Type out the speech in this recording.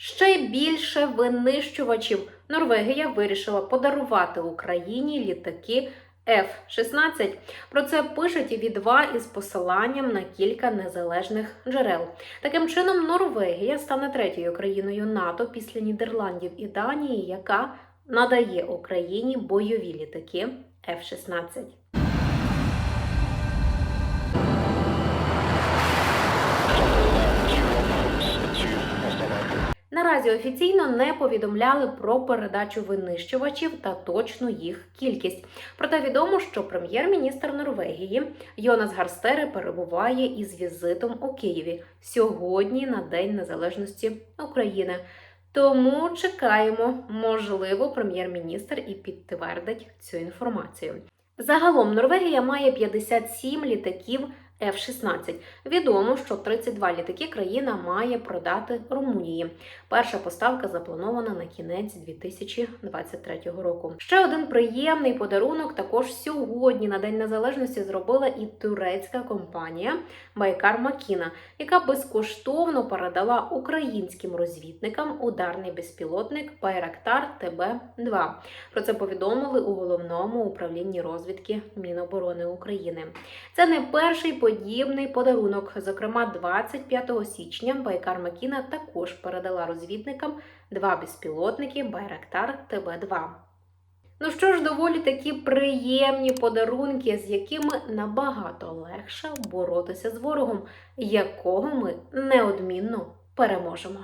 Ще більше винищувачів Норвегія вирішила подарувати Україні літаки F-16. Про це пишуть і два із посиланням на кілька незалежних джерел. Таким чином, Норвегія стане третьою країною НАТО після Нідерландів і Данії, яка надає Україні бойові літаки F-16. Наразі офіційно не повідомляли про передачу винищувачів та точну їх кількість. Проте відомо, що прем'єр-міністр Норвегії Йонас Гарстере перебуває із візитом у Києві сьогодні на День Незалежності України. Тому чекаємо, можливо, прем'єр-міністр і підтвердить цю інформацію. Загалом Норвегія має 57 літаків F-16. Відомо, що 32 літаки країна має продати Румунії. Перша поставка запланована на кінець 2023 року. Ще один приємний подарунок також сьогодні на День Незалежності зробила і турецька компанія Байкар Макіна, яка безкоштовно передала українським розвідникам ударний безпілотник Байрактар ТБ-2. Про це повідомили у головному управлінні розвідки Міноборони України. Це не перший подібний подарунок. Зокрема, 25 січня Байкар Макіна також передала розвідникам два безпілотники Байрактар ТБ-2. Ну що ж, доволі такі приємні подарунки, з якими набагато легше боротися з ворогом, якого ми неодмінно переможемо.